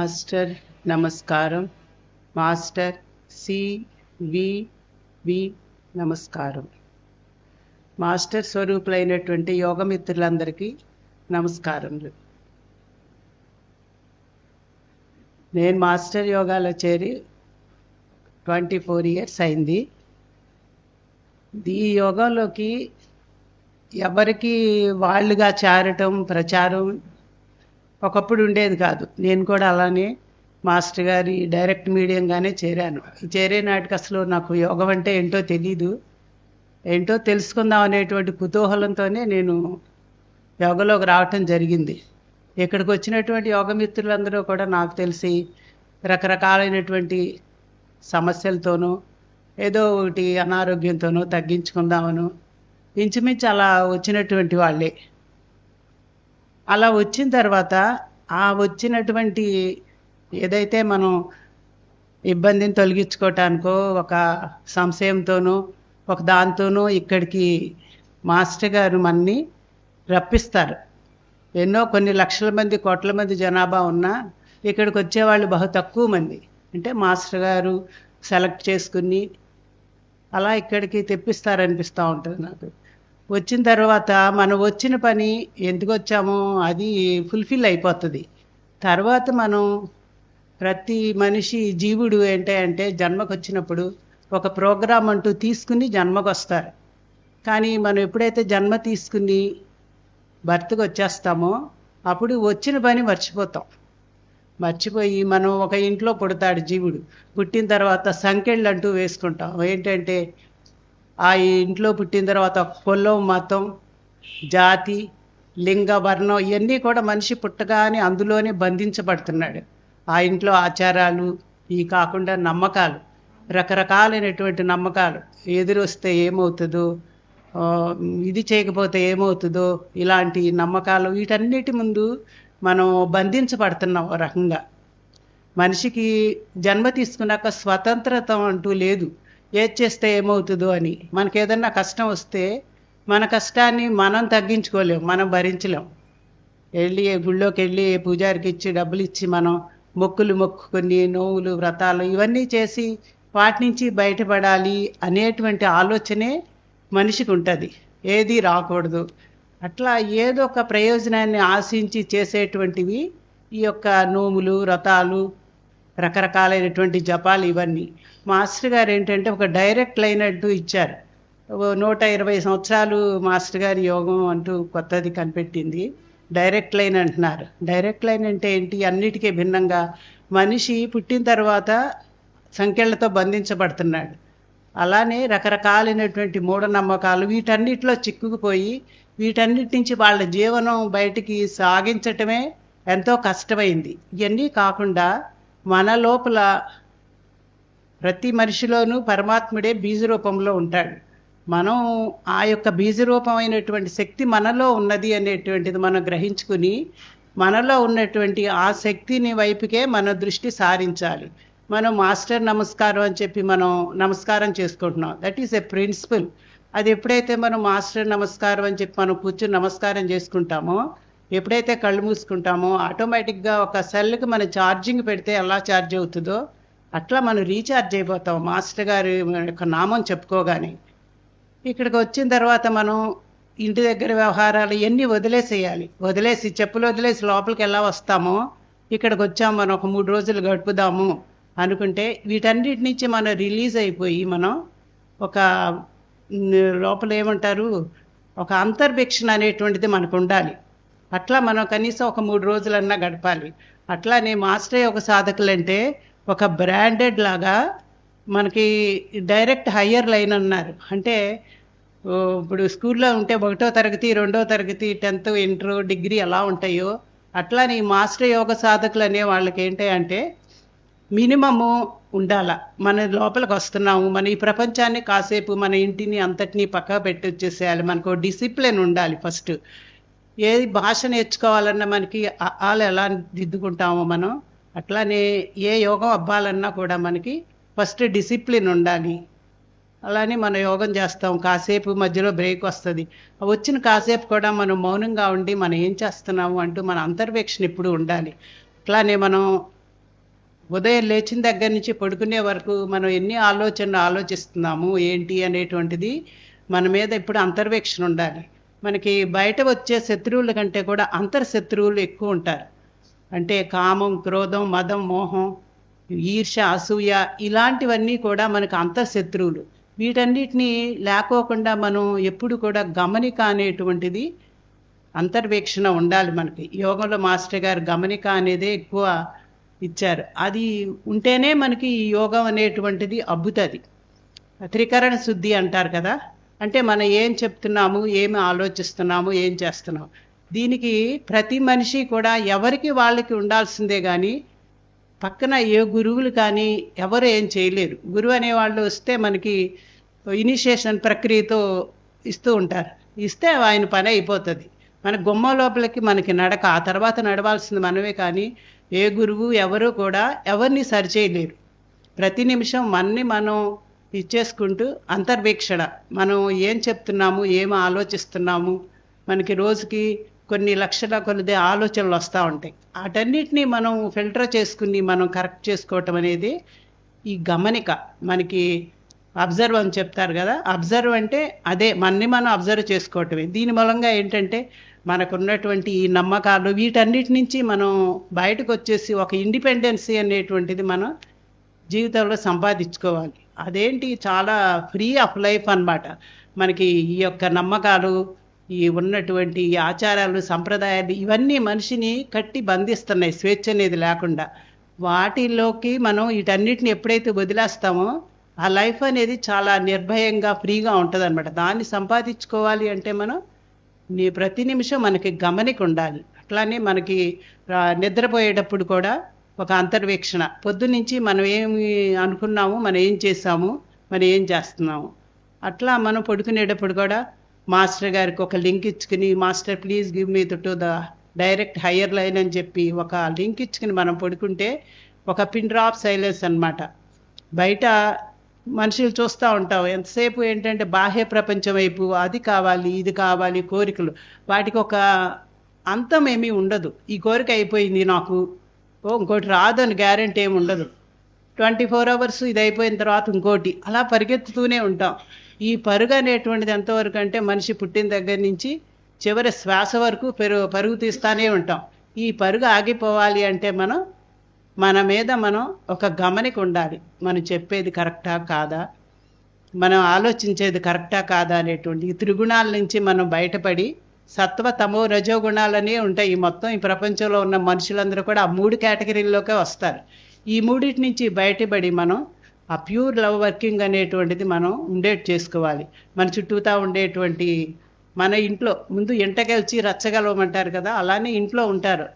Master నమస్కారం. Master C వి వి నమస్కారం. Master స్వరూపులైనటువంటి యోగమిత్రులందరికీ నమస్కారములు. నేను మాస్టర్ యోగాలో చేరి ట్వంటీ ఫోర్ ఇయర్స్ అయింది. ఈ యోగంలోకి ఎవరికి వాళ్ళుగా చేరటం ప్రచారం ఒకప్పుడు ఉండేది కాదు. నేను కూడా అలానే మాస్టర్ గారి డైరెక్ట్ మీడియంగానే చేరాను. చేరే నాటికి అసలు నాకు యోగం అంటే ఏంటో తెలీదు. ఏంటో తెలుసుకుందాం అనేటువంటి కుతూహలంతోనే నేను యోగలోకి రావటం జరిగింది. ఇక్కడికి వచ్చినటువంటి యోగ మిత్రులందరూ కూడా నాకు తెలిసి రకరకాలైనటువంటి సమస్యలతోనూ ఏదో ఒకటి అనారోగ్యంతోనూ తగ్గించుకుందామను. ఇంచుమించు అలా వచ్చినటువంటి వాళ్ళే. అలా వచ్చిన తర్వాత ఆ వచ్చినటువంటి ఏదైతే మనం ఇబ్బందిని తొలగించుకోవటానికో ఒక సంశయంతోనూ ఒక దాంతోనూ ఇక్కడికి మాస్టర్ గారు మనని రప్పిస్తారు. ఎన్నో కొన్ని లక్షల మంది కోట్ల మంది జనాభా ఉన్నా ఇక్కడికి వచ్చేవాళ్ళు బహు తక్కువ మంది. అంటే మాస్టర్ గారు సెలెక్ట్ చేసుకుని అలా ఇక్కడికి తెప్పిస్తారనిపిస్తూ ఉంటుంది నాకు. వచ్చిన తర్వాత మనం వచ్చిన పని ఎందుకు వచ్చామో అది ఫుల్ఫిల్ అయిపోతుంది. తర్వాత మనం ప్రతి మనిషి జీవుడు ఏంటి అంటే జన్మకు వచ్చినప్పుడు ఒక ప్రోగ్రాం అంటూ తీసుకుని జన్మకు వస్తారు. కానీ మనం ఎప్పుడైతే జన్మ తీసుకుని భర్తకు వచ్చేస్తామో అప్పుడు వచ్చిన పని మర్చిపోతాం. మర్చిపోయి మనం ఒక ఇంట్లో పుడతాడు జీవుడు. పుట్టిన తర్వాత సంకెళ్ళు అంటూ వేసుకుంటాం. ఏంటంటే ఆ ఇంట్లో పుట్టిన తర్వాత కులం మతం జాతి లింగ వర్ణం ఇవన్నీ కూడా మనిషి పుట్టగానే అందులోనే బంధించబడుతున్నాడు. ఆ ఇంట్లో ఆచారాలు ఈ కాకుండా నమ్మకాలు రకరకాలైనటువంటి నమ్మకాలు. ఎదురొస్తే ఏమవుతుందో ఇది చేయకపోతే ఏమవుతుందో ఇలాంటి నమ్మకాలు వీటన్నిటి ముందు మనం బంధించబడుతున్నాం రకంగా. మనిషికి జన్మ తీసుకున్నాక స్వతంత్రత అంటూ లేదు. ఏది చేస్తే ఏమవుతుందో అని. మనకి ఏదన్నా కష్టం వస్తే మన కష్టాన్ని మనం తగ్గించుకోలేం మనం భరించలేం. వెళ్ళి గుళ్ళోకి వెళ్ళి పూజారికి ఇచ్చి డబ్బులు ఇచ్చి మనం మొక్కులు మొక్కుకొని నోవులు వ్రతాలు ఇవన్నీ చేసి వాటి నుంచి బయటపడాలి అనేటువంటి ఆలోచనే మనిషికి ఉంటుంది ఏది రాకూడదు. అట్లా ఏదో ఒక ప్రయోజనాన్ని ఆశించి చేసేటువంటివి ఈ యొక్క నోములు వ్రతాలు రకరకాలైనటువంటి జపాలు ఇవన్నీ. మాస్టర్ గారు ఏంటంటే ఒక డైరెక్ట్ లైన్ అంటూ ఇచ్చారు. నూట ఇరవై సంవత్సరాలు మాస్టర్ గారి యోగం అంటూ కొత్తది కనిపెట్టింది. డైరెక్ట్ లైన్ అంటున్నారు. డైరెక్ట్ లైన్ అంటే ఏంటి? అన్నిటికీ భిన్నంగా మనిషి పుట్టిన తర్వాత సంఖ్యలతో బంధించబడుతున్నాడు. అలానే రకరకాలైనటువంటి మూఢనమ్మకాలు వీటన్నిటిలో చిక్కుకుపోయి వీటన్నిటి నుంచి వాళ్ళ జీవనం బయటికి సాగించటమే ఎంతో కష్టమైంది. ఇవన్నీ కాకుండా మన లోపల ప్రతి మనిషిలోనూ పరమాత్ముడే బీజ రూపంలో ఉంటాడు. మనం ఆ యొక్క బీజరూపమైనటువంటి శక్తి మనలో ఉన్నది అనేటువంటిది మనం గ్రహించుకుని మనలో ఉన్నటువంటి ఆ శక్తిని వైపుకే మన దృష్టి సారించాలి. మనం మాస్టర్ నమస్కారం అని చెప్పి మనం నమస్కారం చేసుకుంటున్నాం. దట్ ఈస్ ఎ ప్రిన్సిపల్ అది ఎప్పుడైతే మనం మాస్టర్ నమస్కారం అని చెప్పి మనం కూర్చొని నమస్కారం చేసుకుంటామో ఎప్పుడైతే కళ్ళు మూసుకుంటామో ఆటోమేటిక్గా ఒక సెల్కి మనం ఛార్జింగ్ పెడితే ఎలా ఛార్జ్ అవుతుందో అట్లా మనం రీఛార్జ్ అయిపోతాం. మాస్టర్ గారి యొక్క నామం చెప్పుకోగానే. ఇక్కడికి వచ్చిన తర్వాత మనం ఇంటి దగ్గర వ్యవహారాలు ఇవన్నీ వదిలేసేయాలి. వదిలేసి చెప్పులు వదిలేసి లోపలికి ఎలా వస్తామో ఇక్కడికి వచ్చాము మనం ఒక మూడు రోజులు గడుపుదాము అనుకుంటే వీటన్నిటి నుంచి మనం రిలీజ్ అయిపోయి మనం ఒక లోపల ఏమంటారు ఒక అంతర్భిక్షణ అనేటువంటిది మనకు ఉండాలి. అట్లా మనం కనీసం ఒక మూడు రోజులన్నా గడపాలి. అట్లానే మాస్టర్ ఒక సాధకులు అంటే ఒక బ్రాండెడ్ లాగా మనకి డైరెక్ట్ హయ్యర్ లైన్ అన్నారు. అంటే ఇప్పుడు స్కూల్లో ఉంటే ఒకటో తరగతి రెండో తరగతి టెన్త్ ఇంటర్ డిగ్రీ ఎలా ఉంటాయో అట్లానే ఈ మాస్టర్ యోగ సాధకులు అనే వాళ్ళకి ఏంటి అంటే మినిమము ఉండాల. మన లోపలికి వస్తున్నాము. మన ఈ ప్రపంచాన్ని కాసేపు మన ఇంటిని అంతటినీ పక్క పెట్టి వచ్చేసేయాలి మనకు డిసిప్లిన్ ఉండాలి ఫస్ట్. ఏది భాష నేర్చుకోవాలన్నా మనకి వాళ్ళు ఆలు ఎలా దిద్దుకుంటామో మనం అట్లానే ఏ యోగం అవ్వాలన్నా కూడా మనకి ఫస్ట్ డిసిప్లిన్ ఉండాలి. అలానే మనం యోగం చేస్తాం కాసేపు మధ్యలో బ్రేక్ వస్తుంది. వచ్చిన కాసేపు కూడా మనం మౌనంగా ఉండి మనం ఏం చేస్తున్నాము అంటూ మన అంతర్వేక్షణ ఎప్పుడు ఉండాలి. అట్లానే మనం ఉదయం లేచిన దగ్గర నుంచి పడుకునే వరకు మనం ఎన్ని ఆలోచనలు ఆలోచిస్తున్నాము ఏంటి అనేటువంటిది మన మీద ఇప్పుడు అంతర్వేక్షణ ఉండాలి. మనకి బయట వచ్చే శత్రువుల కంటే కూడా అంతర్శత్రువులు ఎక్కువ ఉంటారు. అంటే కామం క్రోధం మదం మోహం ఈర్ష అసూయ ఇలాంటివన్నీ కూడా మనకు అంతర్శత్రువులు వీటన్నిటినీ లేకోకుండా మనం ఎప్పుడు కూడా గమనిక అనేటువంటిది అంతర్వేక్షణ ఉండాలి మనకి. యోగంలో మాస్టర్ గారు గమనిక అనేది ఎక్కువ ఇచ్చారు. అది ఉంటేనే మనకి ఈ యోగం అనేటువంటిది అబ్బుతుంది. త్రికరణ శుద్ధి అంటారు కదా? అంటే మనం ఏం చెప్తున్నాము ఏమి ఆలోచిస్తున్నాము ఏం చేస్తున్నాము. దీనికి ప్రతి మనిషి కూడా ఎవరికి వాళ్ళకి ఉండాల్సిందే కానీ పక్కన ఏ గురువులు కానీ ఎవరు ఏం చేయలేరు. గురువు అనే వాళ్ళు వస్తే మనకి ఇనిషియేషన్ ప్రక్రియతో ఇస్తూ ఉంటారు. ఇస్తే ఆయన పని అయిపోతుంది. మన గుమ్మ లోపలికి మనకి నడక ఆ తర్వాత నడవాల్సింది మనమే కానీ ఏ గురువు ఎవరు కూడా ఎవరిని సరిచేయలేరు ప్రతి నిమిషం మనని మనం ఇచ్చేసుకుంటూ అంతర్వీక్షణ. మనం ఏం చెప్తున్నాము ఏం ఆలోచిస్తున్నాము మనకి రోజుకి కొన్ని లక్షల కొద్ది ఆలోచనలు వస్తూ ఉంటాయి. వాటన్నిటినీ మనం ఫిల్టర్ చేసుకుని మనం కరెక్ట్ చేసుకోవటం అనేది ఈ గమనిక. మనకి అబ్జర్వ్ అని చెప్తారు కదా అబ్జర్వ్ అంటే అదే మనని మనం అబ్జర్వ్ చేసుకోవటమే. దీని మూలంగా ఏంటంటే మనకున్నటువంటి ఈ నమ్మకాలు వీటన్నిటి నుంచి మనం బయటకు వచ్చేసి ఒక ఇండిపెండెన్సీ అనేటువంటిది మనం జీవితంలో సంపాదించుకోవాలి. అదేంటి? చాలా ఫ్రీ ఆఫ్ లైఫ్ అనమాట మనకి ఈ యొక్క నమ్మకాలు ఈ ఉన్నటువంటి ఆచారాలు సంప్రదాయాలు ఇవన్నీ మనిషిని కట్టి బంధిస్తున్నాయి స్వేచ్ఛ అనేది లేకుండా. వాటిలోకి మనం వీటన్నిటిని ఎప్పుడైతే వదిలేస్తామో ఆ లైఫ్ అనేది చాలా నిర్భయంగా ఫ్రీగా ఉంటుంది అనమాట దాన్ని సంపాదించుకోవాలి అంటే మనం నీ ప్రతి నిమిషం మనకి గమనిక ఉండాలి. అట్లానే మనకి నిద్రపోయేటప్పుడు కూడా ఒక అంతర్వీక్షణ. పొద్దునుంచి మనం ఏమి అనుకున్నాము మనం ఏం చేసాము మనం ఏం చేస్తున్నాము. అట్లా మనం పడుకునేటప్పుడు కూడా మాస్టర్ గారికి ఒక link ఇచ్చుకుని master please give me to the direct higher line అని చెప్పి ఒక లింక్ ఇచ్చుకుని మనం పడుకుంటే ఒక పిన్ డ్రాప్ సైలెన్స్ అన్నమాట. బయట మనుషులు చూస్తూ ఉంటాం. ఎంతసేపు ఏంటంటే బాహ్య ప్రపంచం వైపు అది కావాలి ఇది కావాలి కోరికలు. వాటికి ఒక అంతం ఏమీ ఉండదు. ఈ కోరిక అయిపోయింది నాకు. ఓ ఇంకోటి రాదని గ్యారంటీ గ్యారెంటీ ఏమి ఉండదు. ట్వంటీ ఫోర్ అవర్స్ ఇది అయిపోయిన తర్వాత ఇంకోటి. అలా పరిగెత్తుతూనే ఉంటాం. ఈ పరుగు అనేటువంటిది ఎంతవరకు అంటే మనిషి పుట్టిన దగ్గర నుంచి చివరి శ్వాస వరకు పెరు పరుగు తీస్తూనే ఉంటాం. ఈ పరుగు ఆగిపోవాలి అంటే మనం మన మీద మనం ఒక గమనిక ఉండాలి. మనం చెప్పేది కరెక్టా కాదా? మనం ఆలోచించేది కరెక్టా కాదా అనేటువంటి ఈ త్రిగుణాల నుంచి మనం బయటపడి సత్వ తమో రజో గుణాలనే ఉంటాయి ఈ మొత్తం. ఈ ప్రపంచంలో ఉన్న మనుషులందరూ కూడా ఆ మూడు కేటగిరీల్లోకే వస్తారు. ఈ మూడింటి నుంచి బయటపడి మనం ఆ ప్యూర్ లవ్ వర్కింగ్ అనేటువంటిది మనం ఉండేట్ చేసుకోవాలి. మన చుట్టూతా ఉండేటువంటి మన ఇంట్లో ముందు ఇంటకెల్చి రచ్చగలవమంటారు కదా అలానే ఇంట్లో ఉంటారు.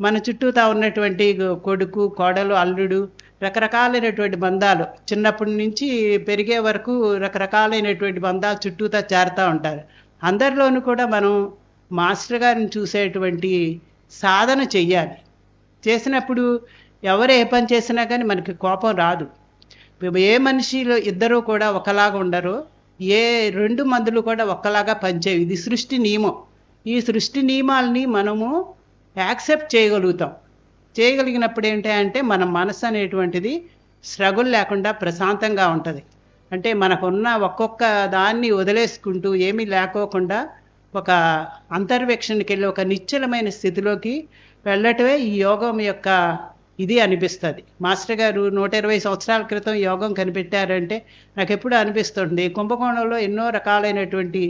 మన చుట్టూతా ఉన్నటువంటి కొడుకు కోడలు అల్లుడు రకరకాలైనటువంటి బంధాలు చిన్నప్పటి నుంచి పెరిగే వరకు రకరకాలైనటువంటి బంధాలు చుట్టూతా చేరుతూ ఉంటారు. అందరిలోనూ కూడా మనం మాస్టర్ గారిని చూసేటువంటి సాధన చెయ్యాలి. చేసినప్పుడు ఎవరు ఏ పని చేసినా కానీ మనకి కోపం రాదు. ఏ మనిషిలో ఇద్దరూ కూడా ఒకలాగా ఉండరు. ఏ రెండు మందులు కూడా ఒక్కలాగా పనిచేయవు. ఇది సృష్టి నియమం. ఈ సృష్టి నియమాలని మనము యాక్సెప్ట్ చేయగలుగుతాం. చేయగలిగినప్పుడు ఏంటి అంటే మన మనసు అనేటువంటిది స్ట్రగుల్ లేకుండా ప్రశాంతంగా ఉంటుంది. అంటే మనకున్న ఒక్కొక్క దాన్ని వదిలేసుకుంటూ ఏమీ లేకోకుండా ఒక అంతర్వేక్షణకి వెళ్ళి ఒక నిశ్చలమైన స్థితిలోకి వెళ్ళటమే ఈ యోగం యొక్క ఇది అనిపిస్తుంది. మాస్టర్ గారు నూట ఇరవై సంవత్సరాల క్రితం యోగం కనిపెట్టారంటే నాకు ఎప్పుడు అనిపిస్తుంది. కుంభకోణంలో ఎన్నో రకాలైనటువంటి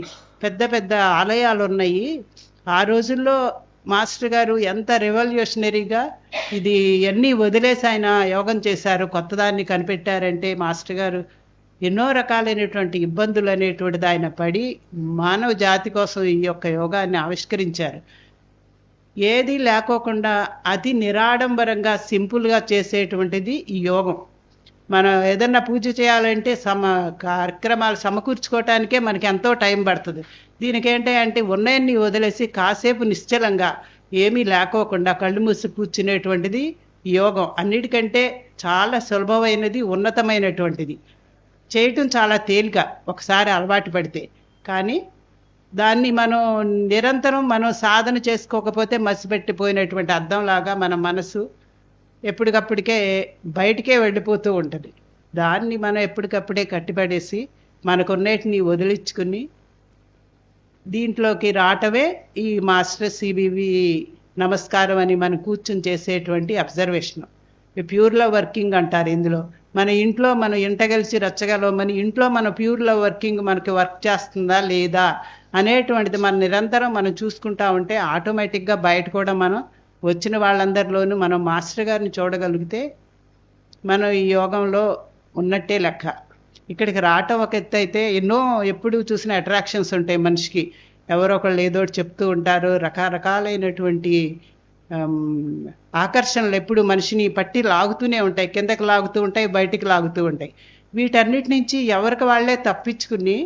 పెద్ద పెద్ద ఆలయాలు ఉన్నాయి. ఆ రోజుల్లో మాస్టర్ గారు ఎంత రెవల్యూషనరీగా ఇది ఎన్ని వదిలేసి ఆయన యోగం చేశారు కొత్తదాన్ని కనిపెట్టారంటే మాస్టర్ గారు ఎన్నో రకాలైనటువంటి ఇబ్బందులు అనేటువంటిది ఆయన పడి మానవ జాతి కోసం ఈ యొక్క యోగాన్ని ఆవిష్కరించారు. ఏది లేకోకుండా అతి నిరాడంబరంగా సింపుల్గా చేసేటువంటిది ఈ యోగం. మనం ఏదన్నా పూజ చేయాలంటే సమ కార్యక్రమాలు సమకూర్చుకోవటానికే మనకి ఎంతో టైం పడుతుంది. దీనికి ఏంటి అంటే ఉన్నాయన్ని వదిలేసి కాసేపు నిశ్చలంగా ఏమీ లేకోకుండా కళ్ళు మూసి కూర్చునేటువంటిది యోగం. అన్నిటికంటే చాలా సులభమైనది ఉన్నతమైనటువంటిది. చేయటం చాలా తేలిక ఒకసారి అలవాటు పడితే. కానీ దాన్ని మనం నిరంతరం మనం సాధన చేసుకోకపోతే మసిపెట్టిపోయినటువంటి అర్థంలాగా మన మనసు ఎప్పటికప్పటికే బయటికే వెళ్ళిపోతూ ఉంటుంది. దాన్ని మనం ఎప్పటికప్పుడే కట్టిపడేసి మనకున్నిటిని వదిలించుకుని దీంట్లోకి రావటమే ఈ మాస్టర్ సిబివి నమస్కారం అని మనం కూర్చుని చేసేటువంటి అబ్జర్వేషన్. ప్యూర్ లవ్ వర్కింగ్ అంటారు ఇందులో. మన ఇంట్లో మనం ఇంటగలిసి రచ్చగలం మన ఇంట్లో మన ప్యూర్ లవ్ వర్కింగ్ మనకి వర్క్ చేస్తుందా లేదా అనేటువంటిది మనం నిరంతరం మనం చూసుకుంటా ఉంటే ఆటోమేటిక్గా బయట కూడా మనం వచ్చిన వాళ్ళందరిలోనూ మనం మాస్టర్ గారిని చూడగలిగితే మనం ఈ యోగంలో ఉన్నట్టే లెక్క. ఇక్కడికి రావటం ఒక ఎత్తు అయితే ఎన్నో ఎప్పుడు చూసిన అట్రాక్షన్స్ ఉంటాయి మనిషికి. ఎవరో ఒకళ్ళు ఏదో ఒకటి చెప్తూ ఉంటారు. రకరకాలైనటువంటి ఆకర్షణలు ఎప్పుడు మనిషిని పట్టి లాగుతూనే ఉంటాయి కిందకి లాగుతూ ఉంటాయి బయటికి లాగుతూ ఉంటాయి. వీటన్నిటి నుంచి ఎవరికి వాళ్ళే తప్పించుకుని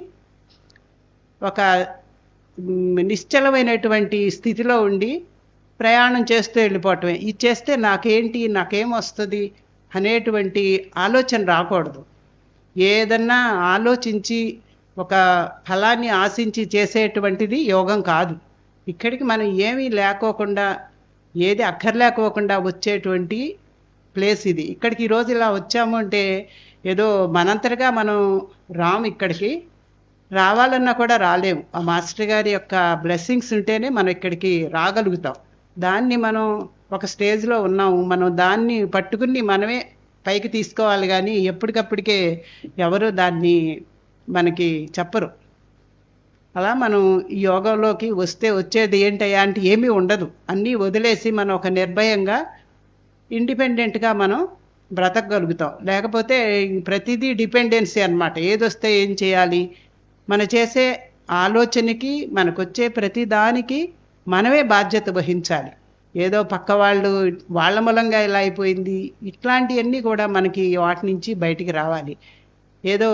ఒక నిశ్చలమైనటువంటి స్థితిలో ఉండి ప్రయాణం చేస్తూ వెళ్ళిపోవటమే. ఇది చేస్తే నాకేంటి నాకేం వస్తుంది అనేటువంటి ఆలోచన రాకూడదు. ఏదన్నా ఆలోచించి ఒక ఫలాన్ని ఆశించి చేసేటువంటిది యోగం కాదు. ఇక్కడికి మనం ఏమీ లేకోకుండా ఏది అక్కర్లేకోకుండా వచ్చేటువంటి ప్లేస్ ఇది. ఇక్కడికి ఈరోజు ఇలా వచ్చాము అంటే ఏదో మనంతరగా మనం రాము ఇక్కడికి. రావాలన్నా కూడా రాలేము. ఆ మాస్టర్ గారి యొక్క బ్లెస్సింగ్స్ ఉంటేనే మనం ఇక్కడికి రాగలుగుతాం. దాన్ని మనం ఒక స్టేజ్లో ఉన్నాము. మనం దాన్ని పట్టుకుని మనమే పైకి తీసుకోవాలి కానీ ఎప్పటికప్పటికే ఎవరు దాన్ని మనకి చెప్పరు. అలా మనం యోగంలోకి వస్తే వచ్చేది ఏంటయ్యా అంటే ఏమీ ఉండదు. అన్నీ వదిలేసి మనం ఒక నిర్భయంగా ఇండిపెండెంట్గా మనం బ్రతకగలుగుతాం. లేకపోతే ప్రతిదీ డిపెండెన్సీ అనమాట ఏదొస్తే ఏం చేయాలి? మన చేసే ఆలోచనకి మనకొచ్చే ప్రతి దానికి మనమే బాధ్యత వహించాలి. ఏదో పక్క వాళ్ళు వాళ్ళ మూలంగా ఇలా అయిపోయింది. ఇట్లాంటివన్నీ కూడా మనకి వాటి నుంచి బయటికి రావాలి. ఏదో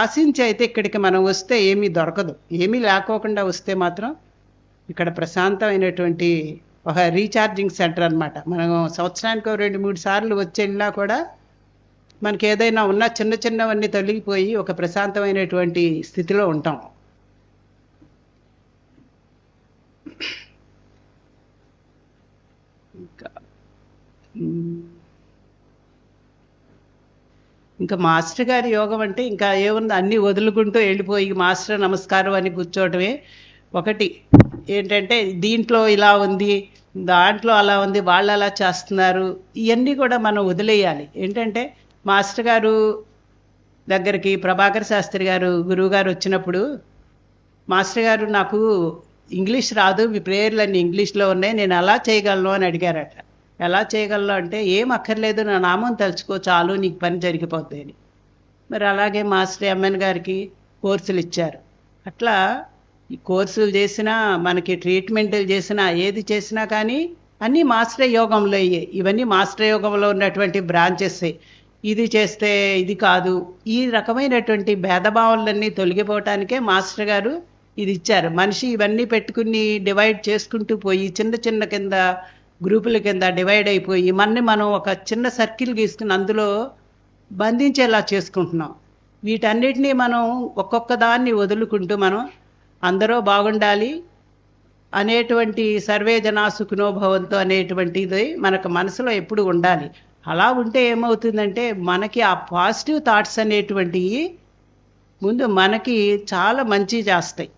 ఆశించి అయితే ఇక్కడికి మనం వస్తే ఏమీ దొరకదు. ఏమీ లేకోకుండా వస్తే మాత్రం ఇక్కడ ప్రశాంతమైనటువంటి ఒక రీఛార్జింగ్ సెంటర్ అన్నమాట. మనం సంవత్సరానికి రెండు మూడు సార్లు వచ్చి వెళ్ళినా కూడా మనకి ఏదైనా ఉన్న చిన్న చిన్నవన్నీ తొలగిపోయి ఒక ప్రశాంతమైనటువంటి స్థితిలో ఉంటాం. ఇంకా. ఇంకా మాస్టర్ గారి యోగం అంటే ఇంకా ఏముంది? అన్నీ వదులుకుంటూ వెళ్ళిపోయి మాస్టర్ నమస్కారం అని కూర్చోవటమే ఒకటి. ఏంటంటే దీంట్లో ఇలా ఉంది దాంట్లో అలా ఉంది వాళ్ళు అలా చేస్తున్నారు. ఇవన్నీ కూడా మనం వదిలేయాలి. ఏంటంటే మాస్టర్ గారు దగ్గరికి ప్రభాకర్ శాస్త్రి గారు గురువు గారు వచ్చినప్పుడు మాస్టర్ గారు నాకు ఇంగ్లీష్ రాదు మీ ప్రేయర్లన్నీ ఇంగ్లీష్లో ఉన్నాయి నేను అలా చేయగలను అని అడిగారట. ఎలా చేయగలను అంటే ఏం అక్కర్లేదు నా నామం తలుచుకో చాలు నీకు పని జరిగిపోతుంది అని. మరి అలాగే మాస్టర్ ఎంఎన్ గారికి కోర్సులు ఇచ్చారు. అట్లా ఈ కోర్సులు చేసినా మనకి ట్రీట్మెంట్లు చేసినా ఏది చేసినా కానీ అన్నీ మాస్టర్ యోగంలో అయ్యాయి ఇవన్నీ మాస్టర్ యోగంలో ఉన్నటువంటి బ్రాంచెస్. ఇది చేస్తే ఇది కాదు. ఈ రకమైనటువంటి భేదభావాలన్నీ తొలగిపోవటానికే మాస్టర్ గారు ఇది ఇచ్చారు. మనిషి ఇవన్నీ పెట్టుకుని డివైడ్ చేసుకుంటూ పోయి చిన్న చిన్న కింద గ్రూపుల కింద డివైడ్ అయిపోయి మన్ని మనం ఒక చిన్న సర్కిల్ గీసుకుని అందులో బంధించేలా చేసుకుంటున్నాం. వీటన్నిటినీ మనం ఒక్కొక్క దాన్ని వదులుకుంటూ మనం అందరూ బాగుండాలి అనేటువంటి సర్వే జనా అనేటువంటిది మనకు మనసులో ఎప్పుడు ఉండాలి. అలా ఉంటే ఏమవుతుందంటే మనకి ఆ పాజిటివ్ థాట్స్ అనేటువంటివి ముందు మనకి చాలా మంచి చేస్తాయి.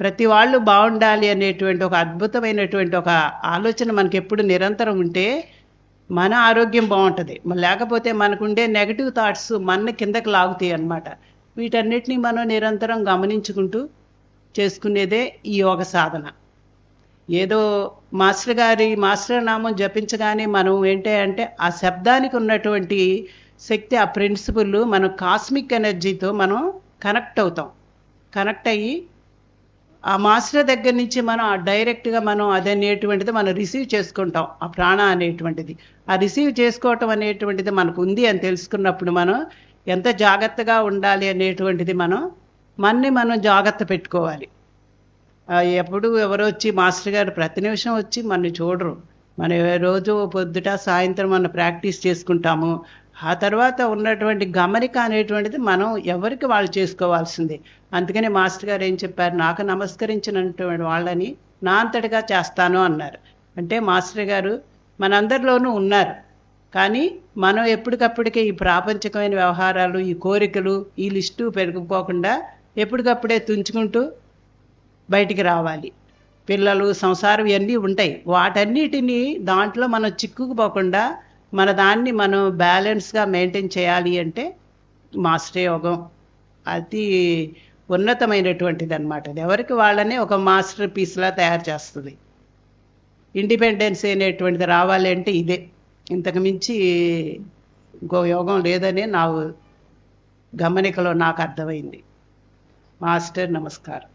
ప్రతి వాళ్ళు బాగుండాలి అనేటువంటి ఒక అద్భుతమైనటువంటి ఒక ఆలోచన మనకి ఎప్పుడు నిరంతరం ఉంటే మన ఆరోగ్యం బాగుంటుంది. లేకపోతే మనకుండే నెగటివ్ థాట్స్ మన కిందకి లాగుతాయి అన్నమాట. వీటన్నిటిని మనం నిరంతరం గమనించుకుంటూ చేసుకునేదే ఈ యోగ సాధన. ఏదో మాస్టర్ గారి మాస్టర్ నామం జపించగానే మనం ఏంటి అంటే ఆ శబ్దానికి ఉన్నటువంటి శక్తి ఆ ప్రిన్సిపుల్ మనం కాస్మిక్ ఎనర్జీతో మనం కనెక్ట్ అవుతాం. కనెక్ట్ అయ్యి ఆ మాస్టర్ దగ్గర నుంచి మనం ఆ డైరెక్ట్గా మనం అది అనేటువంటిది మనం రిసీవ్ చేసుకుంటాం. ఆ ప్రాణ అనేటువంటిది. ఆ రిసీవ్ చేసుకోవటం అనేటువంటిది మనకు ఉంది అని తెలుసుకున్నప్పుడు మనం ఎంత జాగ్రత్తగా ఉండాలి అనేటువంటిది మనం మన్ని మనం జాగ్రత్త పెట్టుకోవాలి. ఎప్పుడు ఎవరు వచ్చి మాస్టర్ గారు ప్రతి నిమిషం వచ్చి మనని చూడరు. మనం రోజు పొద్దుట సాయంత్రం మనం ప్రాక్టీస్ చేసుకుంటాము. ఆ తర్వాత ఉన్నటువంటి గమనిక అనేటువంటిది మనం ఎవరికి వాళ్ళు చేసుకోవాల్సిందే. అందుకని మాస్టర్ గారు ఏం చెప్పారు? నాకు నమస్కరించినటువంటి వాళ్ళని నా అంతటిగా చేస్తాను అన్నారు. అంటే మాస్టర్ గారు మనందరిలోనూ ఉన్నారు. కానీ మనం ఎప్పటికప్పటికే ఈ ప్రాపంచికమైన వ్యవహారాలు ఈ కోరికలు ఈ లిస్టు పెరుగుకోకుండా ఎప్పటికప్పుడే తుంచుకుంటూ బయటికి రావాలి. పిల్లలు సంసారం ఇవన్నీ ఉంటాయి. వాటన్నిటినీ దాంట్లో మనం చిక్కుకుపోకుండా మన దాన్ని మనం బ్యాలెన్స్గా మెయింటైన్ చేయాలి అంటే మాస్టర్ యోగం. అతి ఉన్నతమైనటువంటిది అనమాట అది ఎవరికి వాళ్ళనే ఒక మాస్టర్ పీస్లా తయారు చేస్తుంది. ఇండిపెండెన్స్ అనేటువంటిది రావాలి అంటే ఇదే. ఇంతకు మించి ఇంకో యోగం లేదనే నా గమనికలో నాకు అర్థమైంది. మాస్టర్ నమస్కారం.